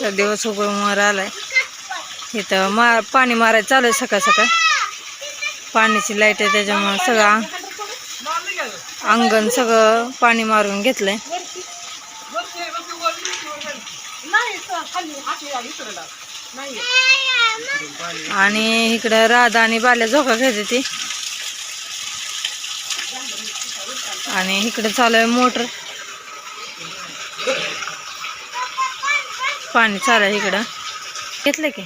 तर दिवस उगवून आलाय. इथं मार पाणी मारायचं चालू आहे सकाळ सकाळ. पाण्याची लाइट आहे त्याच्यामुळं सगळं अंगण सगळं पाणी मारून घेतलंय. आणि इकडं राधा आणि बाल्या झोका घेते ती. आणि इकडं चालू आहे मोटर. पाणी चालू आहे इकडं. घेतलं की?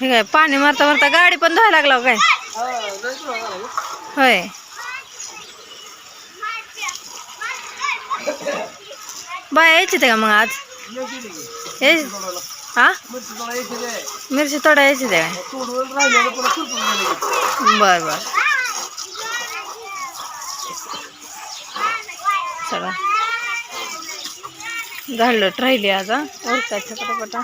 हे काय पाणी मारता मारता गाडी पण धुवायला लागला हो काय? होय. बाय यायची ते का मग आज? यायची हा? मिरची तोडा यायची ते काय? बर बर. चला. झाडलं राहिली आज हा. ओरकायचं पटापटा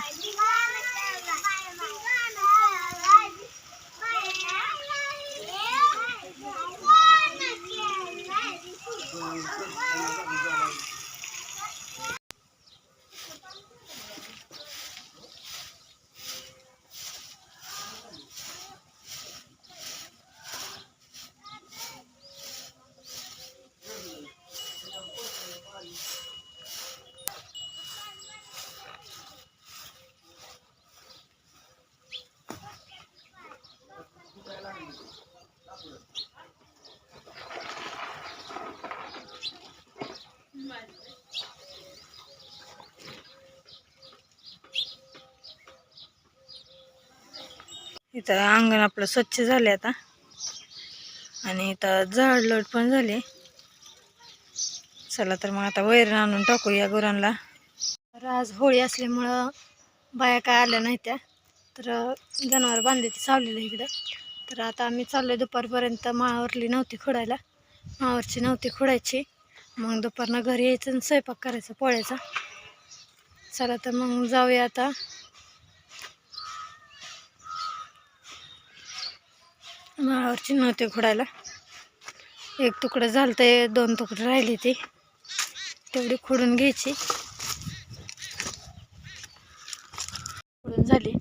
इथं अंगण आपलं स्वच्छ झाले आता. आणि इथं झाडलोट पण झाले. चला तर मग आता वैरण आणून टाकू या गुरांना. तर आज होळी असल्यामुळं बाया काय आल्या नाही त्या. तर जनावर बांधले ती सावलेलं इकडं. तर आता आम्ही चाललो दुपारपर्यंत. मावरली नव्हती खोडायला. मावरची नव्हती खोडायची. मग दुपारनं घरी यायचं आणि स्वयंपाक करायचा पोळ्याचा. चला तर मग जाऊया आता. माळावरची नव्हते खोडायला. एक तुकडं झालं ते दोन तुकडं राहिली ती. तेवढी खोडून घ्यायची. खोडून झाली.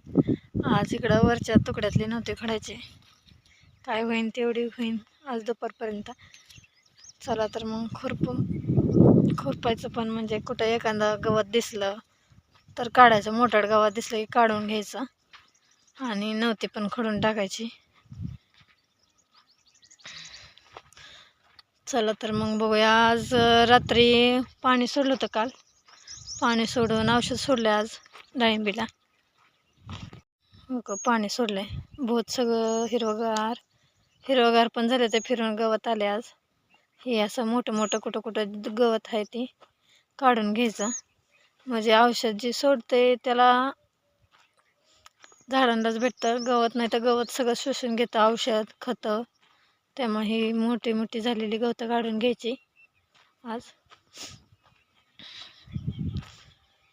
आज इकडं वरच्या तुकड्यातले नव्हते खोडायचे. काय होईन तेवढी होईन आज दुपारपर्यंत. चला तर मग खुरपून खुरपायचं पण म्हणजे कुठं एखादा गवत दिसलं तर काढायचं. मोठाड गवत दिसलं की काढून घ्यायचं. आणि नव्हते पण खोडून टाकायची. चला तर मग बघूया. आज रात्री पाणी सोडलं होतं काल. पाणी सोडून औषध सोडलं आज डाळिंबीला. हो का पाणी सोडलंय. बहुत सगळं हिरवगार हिरवगार पण झालं ते फिरून गवत आले आज. हे असं मोठं मोठं कुठं कुठं गवत आहे ते काढून घ्यायचं. म्हणजे औषध जे सोडते त्याला झाडांनाच भेटतं. गवत नाही तर गवत सगळं शोषून घेतं औषध खतं. त्यामुळे ही मोठी मोठी झालेली गवतं काढून घ्यायची आज.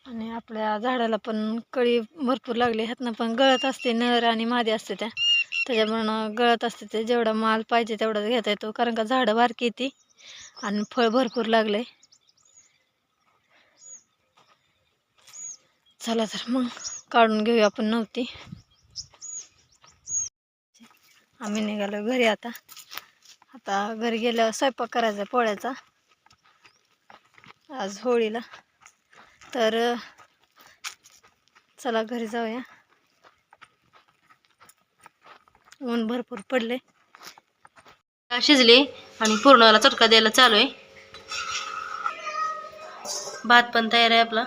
आणि आपल्या झाडाला पण कळी भरपूर लागली ह्यातनं पण गळत असते नर आणि मादी असते त्या. त्याच्यामुळं गळत असते ते जेवढा माल पाहिजे तेवढाच घेता येतो कारण का झाडं बारकी येते आणि फळ भरपूर लागले. चला तर मग काढून घेऊया आपण नव्हती आम्ही निघालो घरी आता. आता घरी गेल्यावर स्वयंपाक करायचा पोळ्याचा. आज होळीला. तर चला घरी जाऊया. ऊन भरपूर पडले शिजली आणि पूर्णाला चटका द्यायला चालू आहे. भात पण तयार आहे आपला.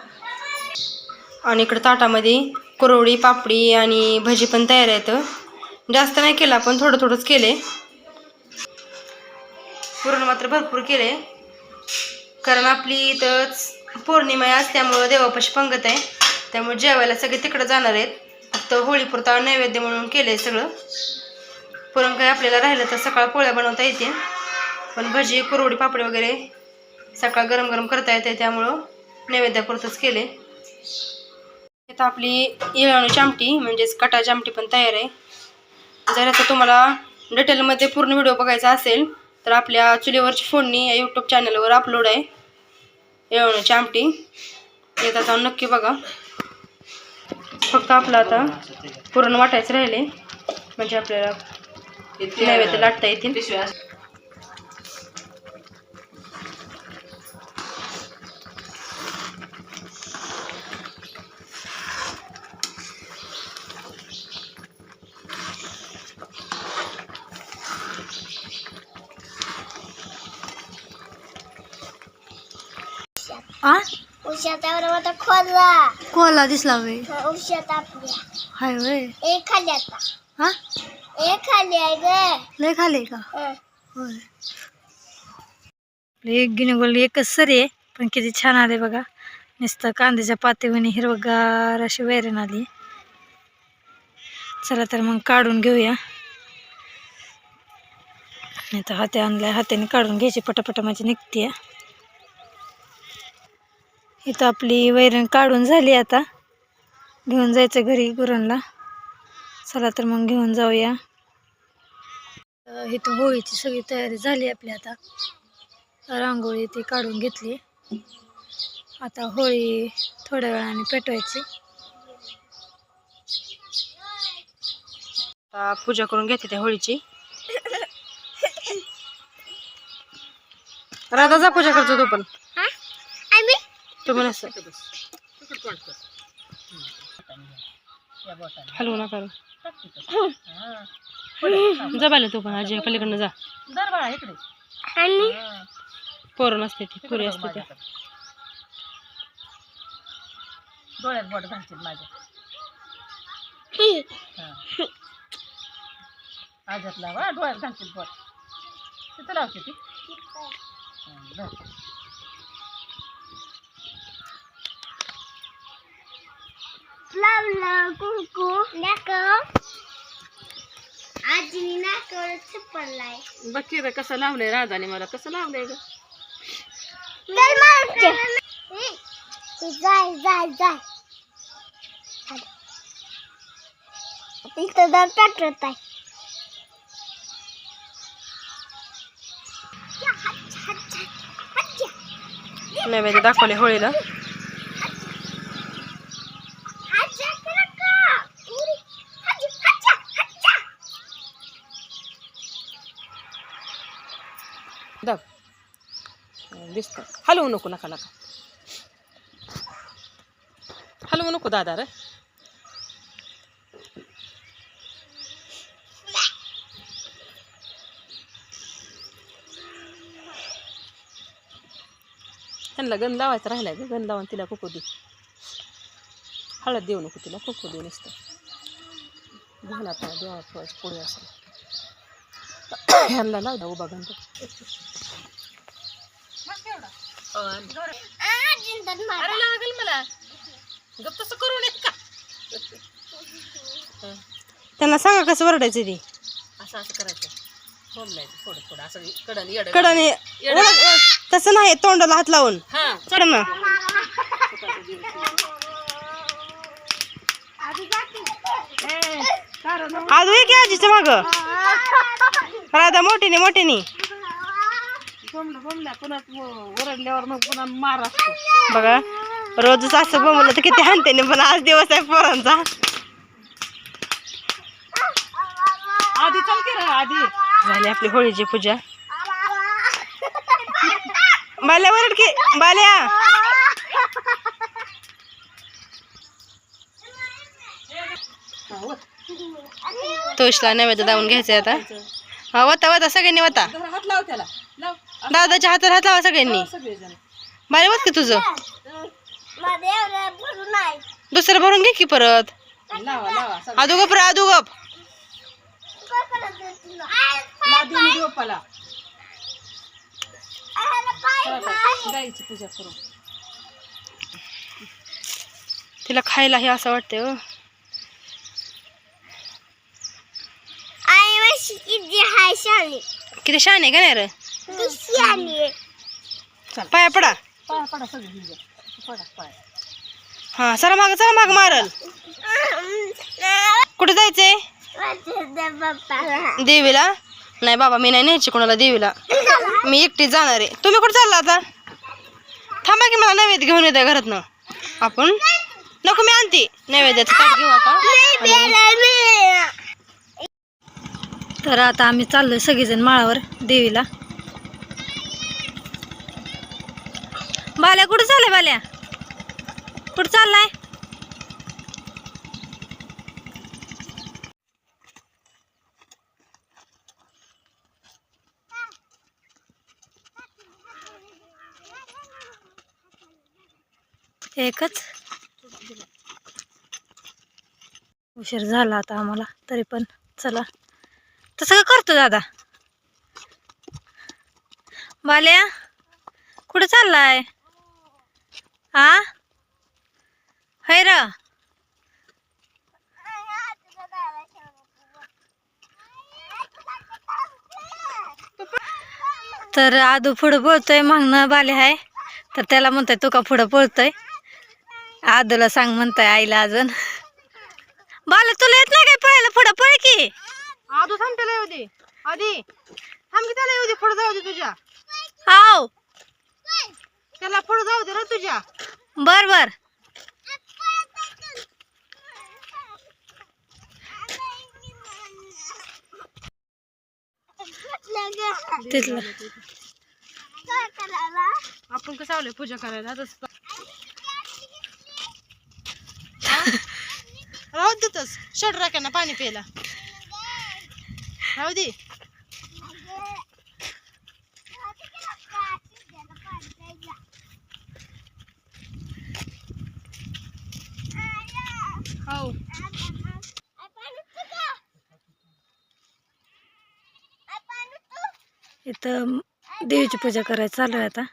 आणि इकडं ताटामध्ये कुरवडी पापडी आणि भजी पण तयार आहेत. जास्त नाही केलं आपण थोडं थोडंच केले. पुरण मात्र भरपूर केले. कारण आपली इथंच पौर्णिमा आहे त्यामुळं देवापाशी पंगत आहे. त्यामुळे जेवायला सगळे तिकडं जाणार आहेत. फक्त होळीपुरता नैवेद्य म्हणून केलं आहे सगळं. पुरण काही आपल्याला राहिलं तर सकाळ पोळ्या बनवता येते. पण भजी कुरवडी पापडी वगैरे सकाळ गरम गरम करता येते त्यामुळं नैवेद्यापुरतंच केले इथं आपली येळाणूची आमटी म्हणजेच कटाची आमटी पण तयार आहे. जर आता तुम्हाला डिटेलमध्ये पूर्ण व्हिडिओ बघायचा असेल तर आपल्या चुलीवरची फोडणी या यूट्यूब चॅनलवर अपलोड आहे. येळाणूची आमटी एकदा जाऊन नक्की बघा. फक्त आपलं आता पुरण वाटायचं राहिले. म्हणजे आपल्याला नैवेद्य लाटता येतील. आ? खोला कोला दिसला वे हाय वे एक खाली आता. हा? एक खाली आहे ग. लय खाले का? हं. होय. आपली एक गिनगोल एकच सरी आहे पण किती छान आले बघा. नुसतं कांद्याच्या पातेवणी हिरवगार अशी वैरण आली. चला तर मग काढून घेऊया. नाही तर हाते आणल्या हाताने काढून घ्यायची पटापटा माझी निघते इथं आपली वैरण काढून झाली आता. घेऊन जायचं घरी गुरांना. चला तर मग घेऊन जाऊया. इथं होळीची सगळी तयारी झाली आपली आता. रांगोळी ती काढून घेतली. आता होळी थोड्या वेळाने पेटवायची. आता पूजा करून घेते त्या होळीची. राधाचा पूजा करतो तू पण. तू पण असं. हलवू नका जा बाले तू पण आजी पलीकडनं जा. आम्ही पोरं नसते ती पुरी असते त्या डोळ्यात बोट घालतील माझ्या आजात लावा डोळ्यात घालतील बोट तिथं लावते ती लावलं कुंकू नाकव आजीने नाकावर छपडलाय बघ की रे कसं लावलंय राधाने मला कसं लावलंय ग जाय जाय जाय इथं दर पेटवत आहे नैवेद्य दाखवले होळीला दाख दिसत हलवू नको नका नका हलवू नको दादा रे त्यांना गण लावायचं राहिलाय ग गण लावून तिला कुकू दे हळद देऊ नको तिला कुकू दे नुसतं झाला आता देवा फळच पुढे असं ह्यांना लाव उभा गंध अरे लागेल मला. गप तसं करू नये का? त्यांना सांगा कसं वरडायचं ते. असं असं करायचं. फोडलायचं थोडं थोडं. असं कडन येड कडने तसं नाही तोंडाला हात लावून. हा. चढ ना. आजू ये की आजीचं माग. राधा मोठीने मोठीने. बोंबलं बोंबल्या पुन्हा ओरडल्यावर मग पुन्हा मार असतो. बघा रोजच असं बोंबलं तर किती हानते पण आज दिवस आहे पोरांचा. आधी चल की आधी. झाली आपली होळीची पूजा. बाल्या वरड की बाल्या. तुळशीला नैवेद्य दावून घ्यायचंय आता. हा वता वता सगळ्यांनी वता. जरा हात लाव त्याला. लाव. दादाच्या हातात हात लावा सगळ्यांनी. सगळेजण. वत की तुझं. दुसरं भरून घे की परत. लावा लावा सगळं. आदू गप रे आदू गप तुला? लादी. गाईची पूजा करू. खायला हे असं वाटतंय हो. किती छान आहे का नाही रे? पाया पडा. पाया पडा सगळी हिंग पडा पाय. हा चला माग चला माग मारल. कुठे जायचंय बाप्पाला देवीला? नाही बाबा मी नाही न्यायची कोणाला देवीला. मी एकटी जाणार आहे. तुम्ही कुठे चालला आता? थांबा की मला नैवेद्य घेऊन येते घरातनं. आपण? नको मी आणते. नैवेद्याचं घेऊ आता. तर आता आम्ही चाललोय सगळेजण माळावर देवीला. बाल्या कुठं चाललाय बाल्या? कुठं चाललाय? एकच. उशीर झाला आता आम्हाला तरी पण चला. तसं का करतो दादा. बाल्या कुठं चाललाय? आ? हैर? तर आदू पुढं पळतोय मागणं बाले आहे तर त्याला म्हणतोय तू का पुढं पळतोय आदूला सांग म्हणताय आईला अजून. बाल तुला येत नाही काय पळायला पुढं? पळ की. आधू थांब त्याला येऊ दे. आधी थांब की त्याला येऊ दे पुढे जाऊ दे तुझ्या. आव त्याला पुढे जाऊ दे रे तुझ्या. बर बर. तिथलं. आपण कसं आलोय पूजा करायला? तसं राहू देतच राख्यांना पाणी प्यायला. राहू दे हो इथं देवीची पूजा करायचं चालू आहे आता.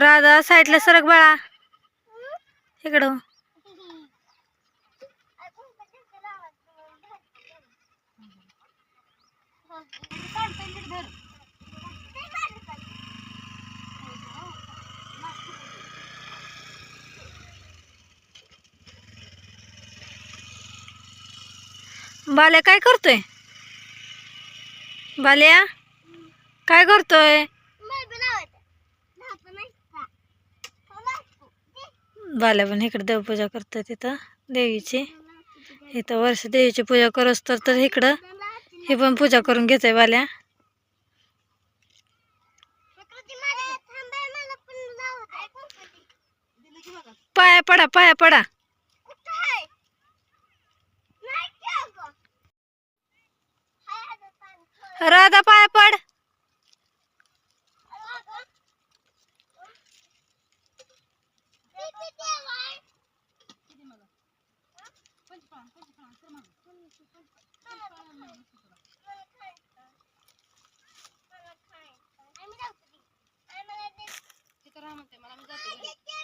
राधा साईडला सरक बाळा. इकडं. बाल्या काय करतोय? बाल्या काय करतोय? बाल्या पण इकडे देवपूजा करतात तिथं देवीची. इथं वर्ष देवीची पूजा करत तर तर इकडं हे पण पूजा करून घेतोय बाल्या. पाया पडा पाया पडा. राधा पाया पड.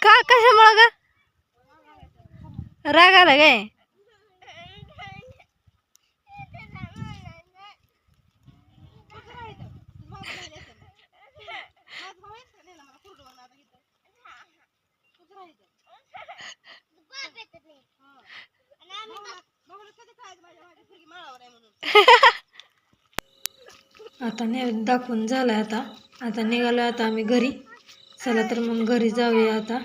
का कशामुळं ग? राग आला काय? आता नैवेद्य दाखवून झालं आता. आता निघालो आता आम्ही घरी. चला तर मग घरी जाऊया आता.